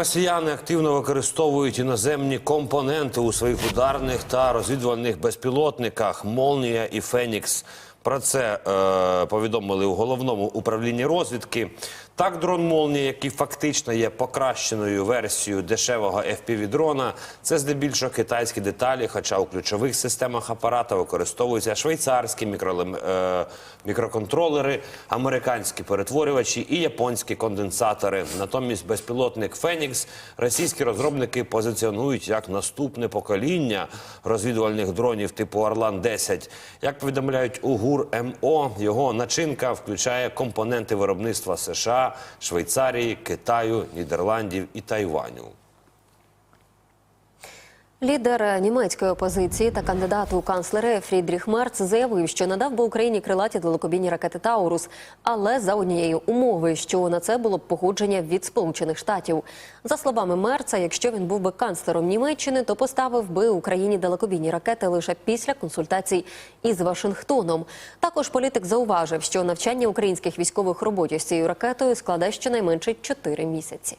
Росіяни активно використовують іноземні компоненти у своїх ударних та розвідувальних безпілотниках Молнія і Фенікс. Про це е, повідомили у головному управлінні розвідки. Так, дрон Молнія, який фактично є покращеною версією дешевого FPV-дрона, це здебільшого китайські деталі, хоча у ключових системах апарата використовуються швейцарські мікролем- е, мікроконтролери, американські перетворювачі і японські конденсатори. Натомість безпілотник Фенікс російські розробники позиціонують як наступне покоління розвідувальних дронів типу Орлан 10 Як повідомляють у ГУР МО, його начинка включає компоненти виробництва США, Швейцарії, Китаю, Нідерландів і Тайваню. Лідер німецької опозиції та кандидат у канцлери Фрідріх Мерц заявив, що надав би Україні крилаті далекобійні ракети Таурус, але за однієї умови, що на це було б погодження від Сполучених Штатів. За словами Мерца, якщо він був би канцлером Німеччини, то поставив би Україні далекобійні ракети лише після консультацій із Вашингтоном. Також політик зауважив, що навчання українських військових роботі з цією ракетою складе щонайменше 4 місяці.